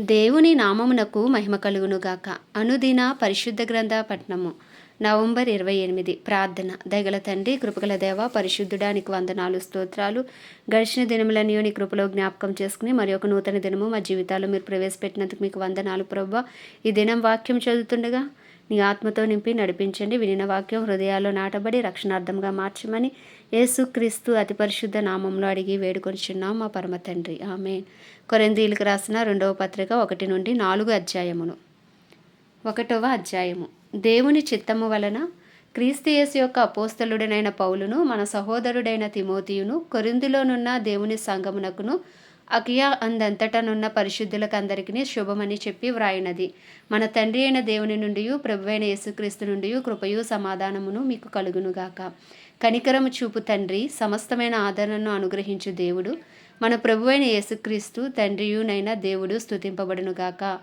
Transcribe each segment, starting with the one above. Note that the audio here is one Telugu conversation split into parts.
దేవుని నామమునకు మహిమ కలుగునుగాక. అనుదిన పరిశుద్ధ గ్రంథ పట్నము. నవంబర్ ఇరవై ఎనిమిది. ప్రార్థన. దగల తండ్రి కృపగల దేవ పరిశుద్ధుడానికి వందనాలు స్తోత్రాలు. గడిచిన దినములన్నీ నీ కృపలో జ్ఞాపకం చేసుకుని మరి ఒక నూతన దినము మా జీవితాల్లో మీరు ప్రవేశపెట్టినందుకు మీకు వందనాలు ప్రభా. ఈ దినం వాక్యం చదువుతుండగా నీ ఆత్మతో నింపి నడిపించండి. వినిన వాక్యం హృదయాల్లో నాటబడి రక్షణార్థంగా మార్చమని యేసుక్రీస్తు అతి పరిశుద్ధ నామంలో అడిగి వేడుకొనిచున్నాం మా పరమ తండ్రి. ఆమె కొరందీలకు రాసిన రెండవ పత్రిక ఒకటి నుండి నాలుగు అధ్యాయమును. ఒకటవ అధ్యాయము. దేవుని చిత్తము వలన క్రీస్తుయేసు యొక్క అపోస్తలుడైన పౌలును మన సహోదరుడైన తిమోతియును కొరిందులోనున్న దేవుని సంగమునకును అకియా అందంతటనున్న పరిశుద్ధులకందరికీ శుభమని చెప్పి వ్రాయినది. మన తండ్రి అయిన దేవుని నుండి ప్రభువైన యేసుక్రీస్తు నుండి కృపయు సమాధానమును మీకు కలుగునుగాక. కనికరము చూపు తండ్రి సమస్తమైన ఆదరణను అనుగ్రహించు దేవుడు. మన ప్రభువైన యేసుక్రీస్తు తండ్రియునైన దేవుడు స్థుతింపబడునుగాక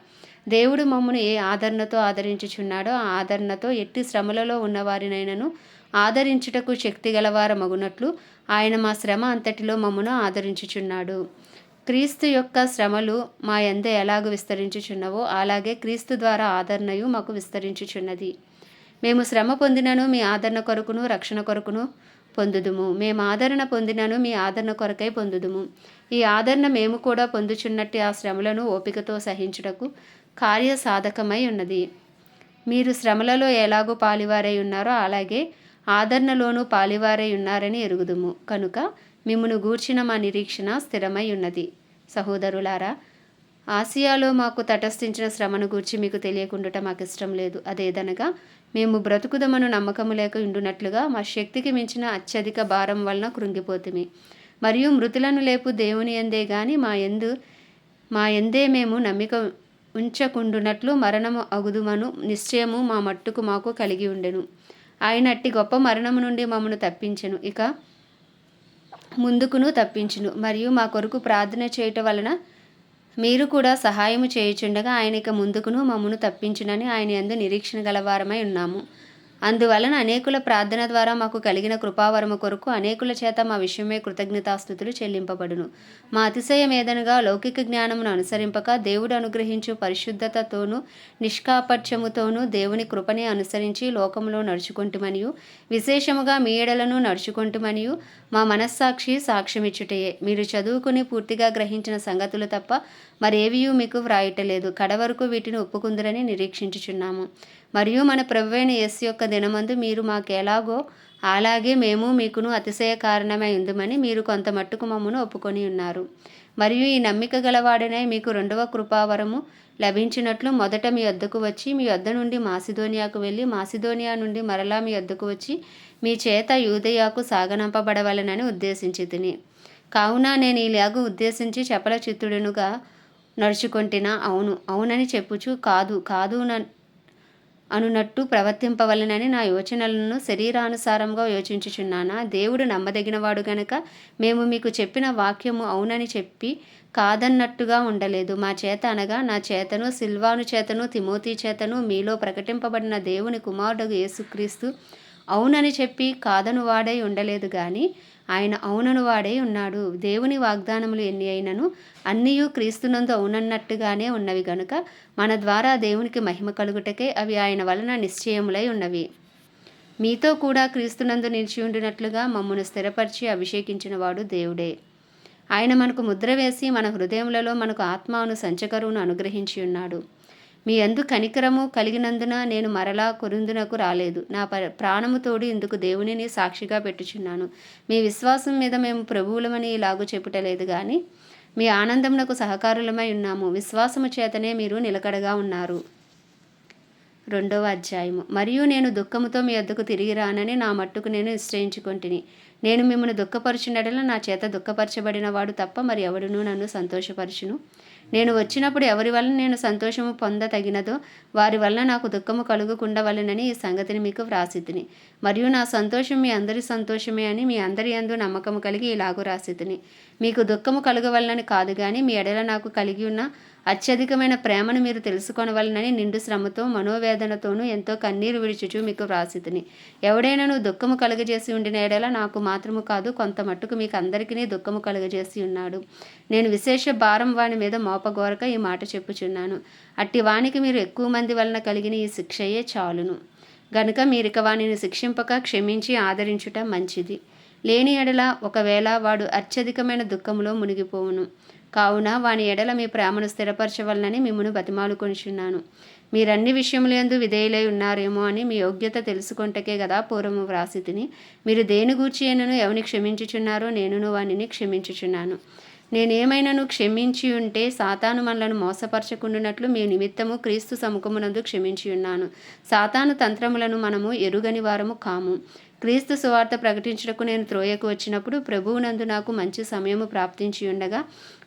దేవుడు మమ్మను ఏ ఆదరణతో ఆదరించుచున్నాడో ఆ ఆదరణతో ఎట్టి శ్రమలలో ఉన్నవారినైనను ఆదరించుటకు శక్తి గలవారమగునట్లు ఆయన మా శ్రమ అంతటిలో మమ్మను ఆదరించుచున్నాడు. క్రీస్తు యొక్క శ్రమలు మా ఎందు ఎలాగ విస్తరించుచున్నవో అలాగే క్రీస్తు ద్వారా ఆదరణయు మాకు విస్తరించుచున్నది. మేము శ్రమ పొందినను మీ ఆదరణ కొరకును రక్షణ కొరకును పొందుదుము. మేము ఆదరణ పొందినను మీ ఆదరణ కొరకై పొందుదుము. ఈ ఆదరణ మేము కూడా పొందుచున్నట్టు ఆ శ్రమలను ఓపికతో సహించుటకు కార్య సాధకమై ఉన్నది. మీరు శ్రమలలో ఎలాగో పాలివారై ఉన్నారో అలాగే ఆదరణలోనూ పాలివారై ఉన్నారని ఎరుగుదుము. కనుక మిమ్మును గూర్చిన మా నిరీక్షణ స్థిరమై ఉన్నది. సహోదరులారా ఆసియాలో మాకు తటస్థించిన శ్రమను గూర్చి మీకు తెలియకుండుట మాకు ఇష్టం లేదు. అదేదనగా మేము బ్రతుకుదమను నమ్మకము లేక ఉండునట్లుగా మా శక్తికి మించిన అత్యధిక భారం వలన కృంగిపోతుమి. మరియు మృతులను లేపు దేవుని ఎందే గాని మా ఎందు మా ఎందే మేము నమ్మిక ఉంచకుండునట్లు మరణము అగుదుమను నిశ్చయము మా మట్టుకు మాకు కలిగి ఉండెను. ఆయన అట్టి గొప్ప మరణము నుండి మమ్మను తప్పించెను. ఇక ముందుకును తప్పించును. మరియు మా కొరకు ప్రార్థన చేయటం వలన మీరు కూడా సహాయము చేయుచుండగా ఆయన ఇక ముందుకును మమ్మను తప్పించునని ఆయన ఎందు నిరీక్షణ గలవారమై ఉన్నాము. అందువలన అనేకుల ప్రార్థన ద్వారా మాకు కలిగిన కృపావరము కొరకు అనేకుల చేత మా విషయమే కృతజ్ఞతాస్థుతులు చెల్లింపబడును. మా అతిశయం ఏదనగా లౌకిక జ్ఞానమును అనుసరింపక దేవుడు అనుగ్రహించు పరిశుద్ధతతోనూ నిష్కాపట్యముతోనూ దేవుని కృపని అనుసరించి లోకంలో నడుచుకుంటుమనియు. విశేషముగా మీ ఏడలను నడుచుకుంటుమనియు. మా మనస్సాక్షి సాక్ష్యమిచ్చుటయే. మీరు చదువుకుని పూర్తిగా గ్రహించిన సంగతులు తప్ప మరేవియూ మీకు వ్రాయటలేదు కడవరకు వీటిని ఒప్పుకుందరని నిరీక్షించుచున్నాము. మరియు మన ప్రభువైన యస్ యొక్క దినమందు మీరు మాకెలాగో అలాగే మేము మీకును అతిశయ కారణమై ఉందమని మీరు కొంత మట్టుకు మమ్మను ఒప్పుకొని ఉన్నారు. మరియు ఈ నమ్మిక గలవాడనై మీకు రెండవ కృపావరము లభించినట్లు మొదట మీ వద్దకు వచ్చి మీ వద్ద నుండి మాసిదోనియాకు వెళ్ళి మాసిదోనియా నుండి మరలా మీ వద్దకు వచ్చి మీ చేత యూదయాకు సాగనంపబడవలనని ఉద్దేశించి తిని కావున నేను ఇలాగ ఉద్దేశించి చపల చిత్తుడునుగా నడుచుకుంటున్నా అవును అవునని చెప్పుచు కాదు కాదు అనునట్టు ప్రవర్తింపవలనని నా యోచనలను శరీరానుసారంగా యోచించుచున్నానా? దేవుడు నమ్మదగినవాడు గనక మేము మీకు చెప్పిన వాక్యము అవునని చెప్పి కాదన్నట్టుగా ఉండలేదు. మా చేత అనగా నా చేతను సిల్వాను చేతను తిమోతి చేతను మీలో ప్రకటింపబడిన దేవుని కుమారుడు యేసుక్రీస్తు అవునని చెప్పి కాదను వాడై ఉండలేదు కానీ ఆయన అవునను వాడే ఉన్నాడు. దేవుని వాగ్దానములు ఎన్ని అయినను అన్నీయూ క్రీస్తునందు అవునన్నట్టుగానే ఉన్నవి గనుక మన ద్వారా దేవునికి మహిమ కలుగుటకే అవి ఆయన వలన నిశ్చయములై ఉన్నవి. మీతో కూడా క్రీస్తునందు నిలిచి ఉండినట్లుగా మమ్మను స్థిరపరిచి అభిషేకించిన వాడు దేవుడే. ఆయన మనకు ముద్ర వేసి మన హృదయములలో మనకు ఆత్మాను సంచకరువును అనుగ్రహించి ఉన్నాడు. మీ అందు కనికరము కలిగినందున నేను మరలా కొరిందునకు రాలేదు. నా ప ప్రాణము తోడు ఇందుకు దేవునిని సాక్షిగా పెట్టుచున్నాను. మీ విశ్వాసం మీద మేము ప్రభువులమని ఇలాగూ చెప్పుటలేదు కానీ మీ ఆనందమునకు సహకారులమై ఉన్నాము. విశ్వాసము చేతనే మీరు నిలకడగా ఉన్నారు. రెండవ అధ్యాయము. మరియు నేను దుఃఖముతో మీ వద్దకు తిరిగి రానని నా మట్టుకు నేను నిశ్చయించుకుంటుని. నేను మిమ్మల్ని దుఃఖపరచునడల నా చేత దుఃఖపరచబడిన వాడు తప్ప మరి ఎవడునూ నన్ను సంతోషపరచును. నేను వచ్చినప్పుడు ఎవరి వలన నేను సంతోషము పొందతగినదో వారి వలన నాకు దుఃఖము కలుగుకుండవలనని ఈ సంగతిని మీకు వ్రాసితిని. మరియు నా సంతోషం మీ అందరి సంతోషమే అని మీ అందరి అందు నమ్మకము కలిగి ఇలాగూ రాసితిని. మీకు దుఃఖము కలుగవలనని కాదు కానీ మీ ఎడల నాకు కలిగి ఉన్న అత్యధికమైన ప్రేమను మీరు తెలుసుకొనవలనని నిండు శ్రమతో మనోవేదనతోనూ ఎంతో కన్నీరు విడిచుచు మీకు వ్రాసితిని. ఎవడైనాను దుఃఖము కలుగజేసి ఉండిన ఎడల నాకు మాత్రము కాదు కొంత మట్టుకు మీకు అందరికీ దుఃఖము కలుగజేసి ఉన్నాడు. నేను విశేష భారం వాని మీద కోపగోరక ఈ మాట చెప్పుచున్నాను. అట్టి వానికి మీరు ఎక్కువ మంది వలన కలిగిన ఈ శిక్షయే చాలును. గనుక మీరిక వానిని శిక్షింపక క్షమించి ఆదరించుట మంచిది. లేని ఎడల ఒకవేళ వాడు అత్యధికమైన దుఃఖములో మునిగిపోవును. కావున వాని ఎడల మీ ప్రేమను స్థిరపరచవలనని మిమ్మను బతిమాలుకొనిచున్నాను. మీరన్ని విషయములందు విధేయులై ఉన్నారేమో అని మీ యోగ్యత తెలుసుకొంటకే కదా పూర్వము వ్రాసి తిని మీరు దేని గూర్చి అయినను ఎవని క్షమించుచున్నారో నేనును వానిని క్షమించుచున్నాను. నేనేమైనాను క్షమించి ఉంటే సాతాను మనలను మోసపరచకుండానట్లు మీ నిమిత్తము క్రీస్తు సముఖమునందు క్షమించి ఉన్నాను. సాతాను తంత్రములను మనము ఎరుగని వారము కాము. క్రీస్తు సువార్త ప్రకటించటకు నేను త్రోయకు వచ్చినప్పుడు ప్రభువునందు నాకు మంచి సమయము ప్రాప్తించి ఉండగా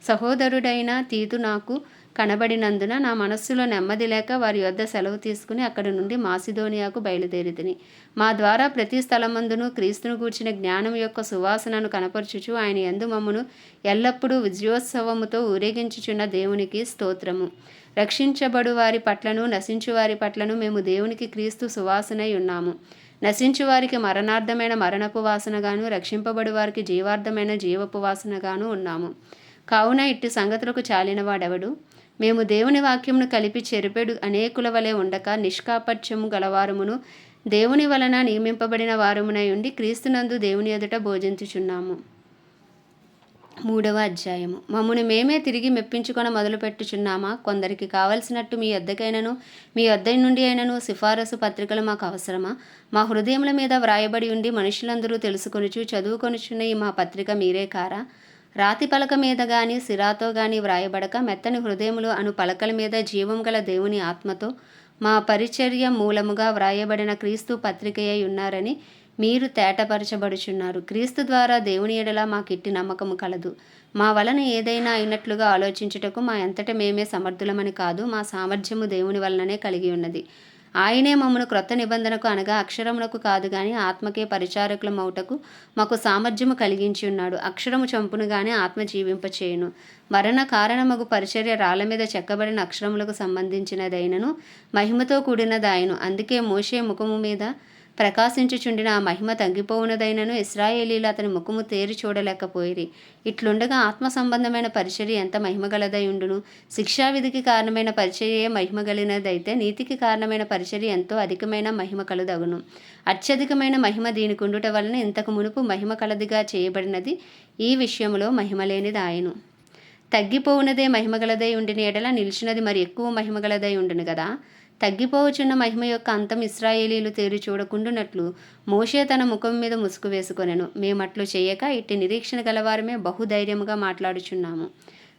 సహోదరుడైన తీతు నాకు కనబడినందున నా మనస్సులో నెమ్మది లేక వారి యొద్ద సెలవు తీసుకుని అక్కడి నుండి మాసిదోనియాకు బయలుదేరితిని. మా ద్వారా ప్రతి స్థలమందును క్రీస్తును కూర్చిన జ్ఞానం యొక్క సువాసనను కనపరచుచు ఆయన ఎందు మమ్మను ఎల్లప్పుడూ విజయోత్సవముతో ఊరేగించుచున్న దేవునికి స్తోత్రము. రక్షించబడు వారి పట్లను నశించు వారి పట్లను మేము దేవునికి క్రీస్తు సువాసనై ఉన్నాము. నశించు వారికి మరణార్థమైన మరణపు వాసనగాను రక్షింపబడు వారికి జీవార్థమైన జీవపు వాసనగాను ఉన్నాము. కావున ఇట్టి సంగతులకు చాలిన వాడెవడు మేము దేవుని వాక్యమును కలిపి చెరిపెడు అనేకుల వలె ఉండక నిష్కాపట్యము గలవారమును దేవుని వలన నియమింపబడిన వారమునై ఉండి క్రీస్తునందు దేవుని ఎదుట భోజించుచున్నాము మూడవ అధ్యాయము. మమ్మను మేమే తిరిగి మెప్పించుకొని మొదలుపెట్టుచున్నామా? కొందరికి కావలసినట్టు మీ వద్దకైనను మీ వద్ద నుండి అయినను సిఫారసు పత్రికలు మాకు అవసరమా? మా హృదయముల మీద వ్రాయబడి ఉండి మనుషులందరూ తెలుసుకొనుచు చదువుకొనుచున్న ఈ మా పత్రిక మీరే కారా? రాతి పలక మీద గాని సిరాతో గాని వ్రాయబడక మెత్తని హృదయములు అను పలకల మీద జీవం గల దేవుని ఆత్మతో మా పరిచర్య మూలముగా వ్రాయబడిన క్రీస్తు పత్రికయ్య ఉన్నారని మీరు తేటపరచబడుచున్నారు. క్రీస్తు ద్వారా దేవుని ఎడల మాకిట్టి నమ్మకము కలదు. మా వలన ఏదైనా అయినట్లుగా ఆలోచించుటకు మా ఎంతట మేమే సమర్థులమని కాదు మా సామర్థ్యము దేవుని వలననే కలిగి ఉన్నది. ఆయనే మమ్మను క్రొత్త నిబంధనకు అనగా అక్షరమునకు కాదు గాని ఆత్మకే పరిచారకులమౌటకు మాకు సామర్థ్యము కలిగించి ఉన్నాడు. అక్షరము చంపును గాని ఆత్మ జీవింపచేయును. మరణ కారణమగు పరిచర్య రాళ్ళ మీద చెక్కబడిన అక్షరములకు సంబంధించినదైనను మహిమతో కూడినదాయను. అందుకే మోషే ముఖము మీద ప్రకాశించుచుండిన ఆ మహిమ తగ్గిపోవునదైనను ఇస్రాయేలీలు అతని ముఖము తేరి చూడలేకపోయిరి. ఇట్లుండగా ఆత్మ సంబంధమైన పరిచర్య ఎంత మహిమగలదై ఉండును శిక్షావిధికి కారణమైన పరిచర్యే మహిమగలినదైతే నీతికి కారణమైన పరిచర్య ఎంతో అధికమైన మహిమ కలదగును. అత్యధికమైన మహిమ దీనికి ఉండుట వలన ఇంతకు మునుపు మహిమ కలదిగా చేయబడినది ఈ విషయంలో మహిమ లేనిది ఆయను తగ్గిపోవునదే మహిమగలదై ఉండిన ఎడల నిలిచినది మరి ఎక్కువ మహిమగలదై ఉండును కదా తగ్గిపోవచ్చున్న మహిమ యొక్క అంతం ఇస్రాయేలీలు తేరి చూడకుండునట్లు మోషే తన ముఖం మీద ముసుగు వేసుకొనెను. మేమట్లు చేయక ఇట్టి నిరీక్షణ గలవారమే బహుధైర్యముగా మాట్లాడుచున్నాము.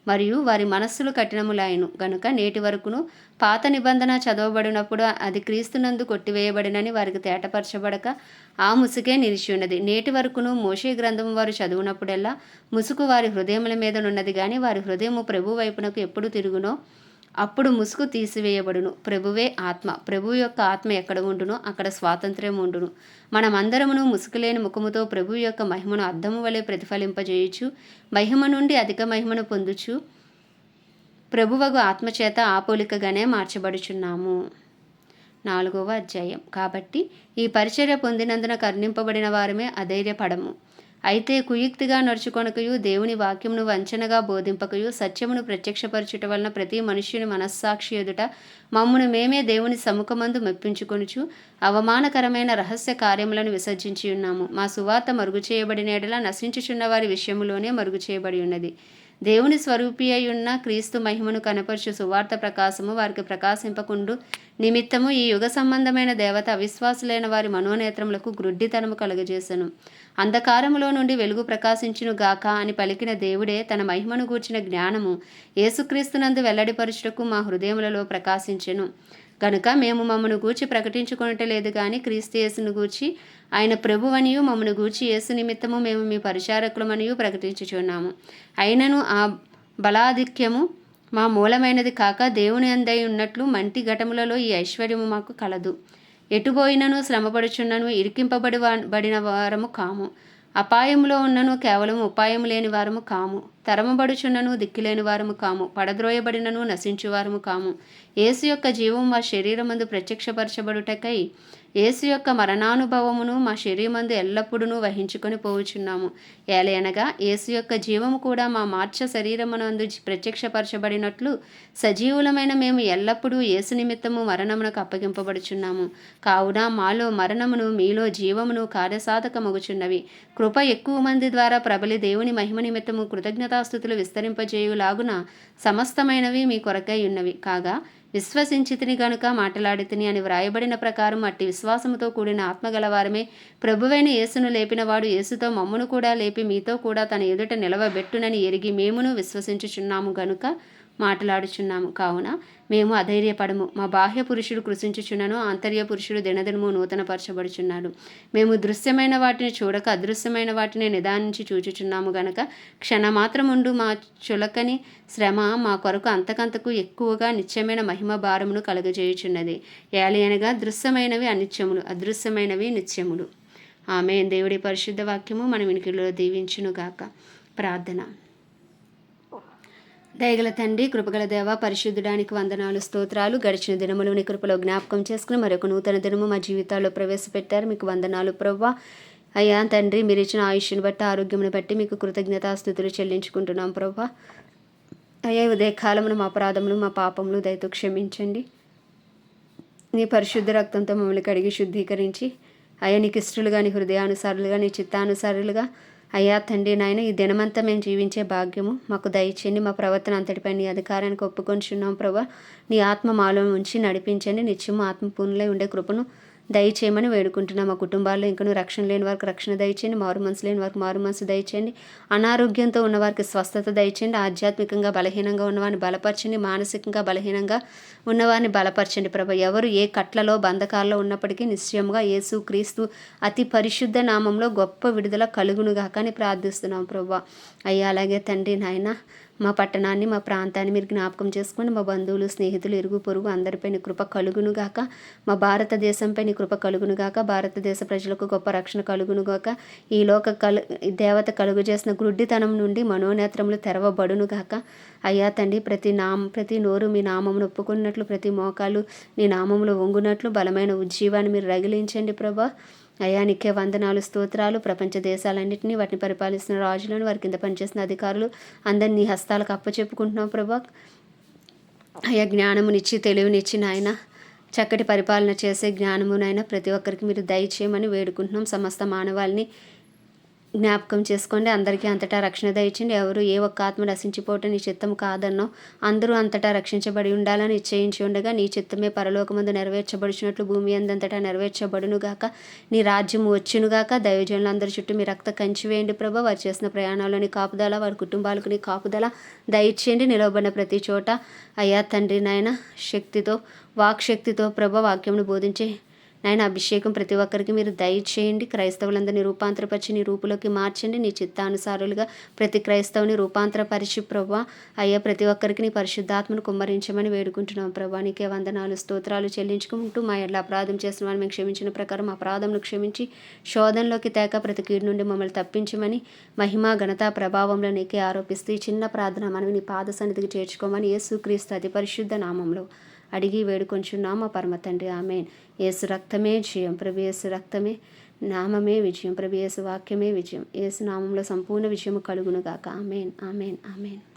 మరియు వారి మనస్సులు కఠినములాయను. గనుక నేటి వరకును పాత నిబంధన చదవబడినప్పుడు అది క్రీస్తునందు కొట్టివేయబడినని వారికి తేటపరచబడక ఆ ముసుగే నిలిచి ఉన్నది నేటి వరకును మోషే గ్రంథము వారు చదువునప్పుడల్లా ముసుగు వారి హృదయముల మీద ఉన్నది కానీ వారి హృదయము ప్రభు వైపునకు ఎప్పుడు తిరుగునో అప్పుడు ముసుగు తీసివేయబడును. ప్రభువే ఆత్మ. ప్రభు యొక్క ఆత్మ ఎక్కడ ఉండునో అక్కడ స్వాతంత్ర్యం ఉండును. మనమందరమును ముసుగులేని ముఖముతో ప్రభు యొక్క మహిమను అర్థము వలె ప్రతిఫలింపజేయచ్చు మహిమ నుండి అధిక మహిమను పొందుచు ప్రభువగు ఆత్మచేత ఆపోలికగానే మార్చబడుచున్నాము. నాలుగవ అధ్యాయం. కాబట్టి ఈ పరిచర్య పొందినందున కరుణింపబడిన వారమే అధైర్యపడము. అయితే కుయుక్తిగా నడుచుకొనకయు దేవుని వాక్యమును వంచనగా బోధింపకయు సత్యమును ప్రత్యక్షపరచుట వలన ప్రతి మనుష్యుని మనస్సాక్షి ఎదుట మమ్మును మేమే దేవుని సముఖమందు మెప్పించుకొనుచు అవమానకరమైన రహస్య కార్యములను విసర్జించి ఉన్నాము మా సువార్త మరుగు చేయబడిన ఎడల నశించుచున్న వారి విషయములోనే మరుగు చేయబడి ఉన్నది దేవుని స్వరూపి అయి ఉన్న క్రీస్తు మహిమను కనపరచు సువార్త ప్రకాశము వారికి ప్రకాశింపకుండు. నిమిత్తము ఈ యుగ సంబంధమైన దేవత అవిశ్వాసులైన వారి మనోనేత్రములకు గ్రుడ్డితనము కలుగజేసెను. అంధకారములో నుండి వెలుగు ప్రకాశించును గాక అని పలికిన దేవుడే తన మహిమను గూర్చిన జ్ఞానము యేసుక్రీస్తునందు వెల్లడిపరుచుటకు మా హృదయములలో ప్రకాశించెను. గనుక మేము మమ్మను గూర్చి ప్రకటించుకొనటలేదు కానీ క్రీస్తు యేసును గూర్చి ఆయన ప్రభువనియు మమ్మను గూర్చి యేసు నిమిత్తము మేము మీ పరిచారకులమనియు ప్రకటించుచున్నాము. అయినను ఆ బలాధిక్యము మా మూలమైనది కాక దేవుని అందై ఉన్నట్లు మంటి ఘటములలో ఈ ఐశ్వర్యము మాకు కలదు. ఎటుపోయినను శ్రమపడుచున్నను ఇరికింపబడి బడిన వారము కాము. అపాయంలో ఉన్నను కేవలం ఉపాయం లేని వారము కాము. తరమబడుచున్నను దిక్కులేని వారము కాము. పడద్రోయబడినను నశించువారము కాము. యేసు యొక్క జీవం మా శరీరమందు ప్రత్యక్షపరచబడుటకై యేసు యొక్క మరణానుభవమును మా శరీరమందు ఎల్లప్పుడూ వహించుకొని పోవుచున్నాము. ఏలయనగా యేసు యొక్క జీవము కూడా మా మార్చ శరీరమునందు ప్రత్యక్షపరచబడినట్లు సజీవులమైన మేము ఎల్లప్పుడూ యేసు నిమిత్తము మరణమునకు అప్పగింపబడుచున్నాము. కావున మాలో మరణమును మీలో జీవమును కార్యసాధకమగుచున్నవి. కృప ఎక్కువ మంది ద్వారా ప్రబలి దేవుని మహిమ నిమిత్తము కృతజ్ఞతాస్థుతులు విస్తరింపజేయులాగున సమస్తమైనవి మీ కొరకై ఉన్నవి. కాగా విశ్వసించితిని గనుక మాట్లాడితిని అని వ్రాయబడిన ప్రకారం అట్టి విశ్వాసముతో కూడిన ఆత్మగలవారమే ప్రభువైన యేసును లేపినవాడు యేసుతో మమ్మును కూడా లేపి మీతో కూడా తన ఎదుట నిలవబెట్టునని ఎరిగి మేమును విశ్వసించుచున్నాము గనుక మాట్లాడుచున్నాము. కావున మేము అధైర్యపడము. మా బాహ్య పురుషుడు కృషించుచున్నను ఆంతర్య పురుషుడు దినదినము నూతనపరచబడుచున్నాడు. మేము దృశ్యమైన వాటిని చూడక అదృశ్యమైన వాటిని నిదానించి చూచుచున్నాము గనక క్షణమాత్రముండు మా చులకని శ్రమ మా కొరకు అంతకంతకు ఎక్కువగా నిత్యమైన మహిమ భారమును కలుగజేయుచున్నది. ఏలియనగా దృశ్యమైనవి అనిత్యములు అదృశ్యమైనవి నిత్యములు. ఆమె దేవుడి పరిశుద్ధ వాక్యము మన వినికిలో దీవించునుగాక. ప్రార్థన. దయగల తండ్రి కృపగల దేవ పరిశుద్ధుడానికి వందనాలు స్తోత్రాలు. గడిచిన దినములు కృపలో జ్ఞాపకం చేసుకుని మరొక నూతన దినము మా జీవితాల్లో ప్రవేశపెట్టారు. మీకు వందనాలు ప్రవ్వా. అయ్యా తండ్రి మీరు ఇచ్చిన ఆయుష్ని బట్టి ఆరోగ్యమును బట్టి మీకు కృతజ్ఞతాస్థుతులు చెల్లించుకుంటున్నాం ప్రవ్వా. అయ్యా ఉదయ కాలమును మా అపరాధములు మా పాపములు దయతో క్షమించండి. నీ పరిశుద్ధ రక్తంతో మమ్మల్ని కడిగి శుద్ధీకరించి అయ్యా నీకు ఇష్టలుగా నీ హృదయానుసారులుగా నీ చిత్తానుసారులుగా అయ్యా తండ్రి నాయన ఈ దినమంతా మేము జీవించే భాగ్యము మాకు దయచేయండి మా ప్రవర్తన అంతటిపై నీ అధికారానికి ఒప్పుకొంచున్నాం ప్రభా. నీ ఆత్మ మాలో ఉంచి నడిపించండి నిత్యము ఆత్మ ఉండే కృపను దయచేయమని వేడుకుంటున్నాం. మా కుటుంబాల్లో ఇంకను రక్షణ లేని వారికి రక్షణ దయచేయండి. మారు మనసు లేని వారికి మారు మనసు దయచేయండి. అనారోగ్యంతో ఉన్న వారికి స్వస్థత దయచేయండి. ఆధ్యాత్మికంగా బలహీనంగా ఉన్నవారిని బలపరచండి. మానసికంగా బలహీనంగా ఉన్నవారిని బలపరచండి ప్రభ. ఎవరు ఏ కట్లలో బంధకాల్లో ఉన్నప్పటికీ నిశ్చయంగా యేసు క్రీస్తు అతి పరిశుద్ధ నామంలో గొప్ప విడుదల కలుగునుగా కానీ ప్రార్థిస్తున్నాం ప్రభా. అయ్యా అలాగే తండ్రి నాయన మా పట్టణాన్ని మా ప్రాంతాన్ని మీరు జ్ఞాపకం చేసుకుని మా బంధువులు స్నేహితులు ఇరుగు పొరుగు అందరిపైన కృప కలుగునుగాక మా భారతదేశంపై కృప కలుగునుగాక భారతదేశ ప్రజలకు గొప్ప రక్షణ కలుగునుగాక ఈ లోక కలు దేవత కలుగు చేసిన గ్రుడ్డితనం నుండి మనోనేత్రములు తెరవబడునుగాక అయ్యా తండ్రి ప్రతి నామ ప్రతి నోరు మీ నామమును ఒప్పుకున్నట్లు ప్రతి మోకాలు నీ నామములు వంగునట్లు బలమైన ఉజ్జీవాన్ని మీరు రగిలించండి ప్రభా. అయ్యా నీకే వందనాలు స్తోత్రాలు. ప్రపంచ దేశాలన్నింటినీ వాటిని పరిపాలిస్తున్న రాజులను వారి కింద పనిచేసిన అధికారులు అందరినీ హస్తాలకు అప్పచెప్పుకుంటున్నాం ప్రభా. అయ్యా జ్ఞానమునిచ్చి తెలివినిచ్చి నాయన చక్కటి పరిపాలన చేసే జ్ఞానమునైనా ప్రతి ఒక్కరికి మీరు దయచేయమని వేడుకుంటున్నాం. సమస్త మానవాళిని జ్ఞాపకం చేసుకోండి. అందరికీ అంతటా రక్షణ దయచండి ఎవరు ఏ ఒక్క ఆత్మ నశించిపోవటం నీ చిత్తం కాదన్నో అందరూ అంతటా రక్షించబడి ఉండాలని నిశ్చయించి ఉండగా నీ చిత్తమే పరలోకమందు నెరవేర్చబడుచున్నట్లు భూమి అందంతటా నెరవేర్చబడునుగాక నీ రాజ్యం వచ్చునుగాక దైవజనులు అందరి చుట్టూ మీ రక్త కంచివేయండి ప్రభా. వారు చేసిన ప్రయాణాలని కాపుదల వారి కుటుంబాలకు నీ కాపుదల దయచేయండి. నిలవబడిన ప్రతి చోట అయ్యా తండ్రి నాయన శక్తితో వాక్శక్తితో ప్రభ వాక్యంను బోధించే నాయన అభిషేకం ప్రతి ఒక్కరికి మీరు దయచేయండి. క్రైస్తవులందరినీ రూపాంతరపరిచి నీ రూపులోకి మార్చండి. నీ చిత్తానుసారులుగా ప్రతి క్రైస్తవుని రూపాంతరపరిచి ప్రభా అయ్యా ప్రతి ఒక్కరికి నీ పరిశుద్ధాత్మను కుమ్మరించమని వేడుకుంటున్నాం ప్రభా నీకే వందనాలు స్తోత్రాలు చెల్లించుకుంటూ మా ఎట్లా అపరాధం చేసిన వారిని మేము క్షమించిన ప్రకారం అపరాధంను క్షమించి శోధనలోకి తేక ప్రతి కీడు నుండి మమ్మల్ని తప్పించమని మహిమా ఘనత ప్రభావంలో నీకే ఆరోపిస్తూ ఈ చిన్న ప్రార్థన మనవి నీ పాద సన్నిధికి చేర్చుకోమని యేసుక్రీస్తు అతి పరిశుద్ధ నామంలో అడిగి వేడుకొంచున్నామ పరమ తండ్రి. ఆమెన్. ఏసు రక్తమే జయం ప్రభు ఏసు రక్తమే నామమే విజయం. ప్రభు ఏసు వాక్యమే విజయం. ఏసు నామంలో సంపూర్ణ విజయము కలుగునుగాక ఆమెన్. ఆమెన్. ఆమెన్.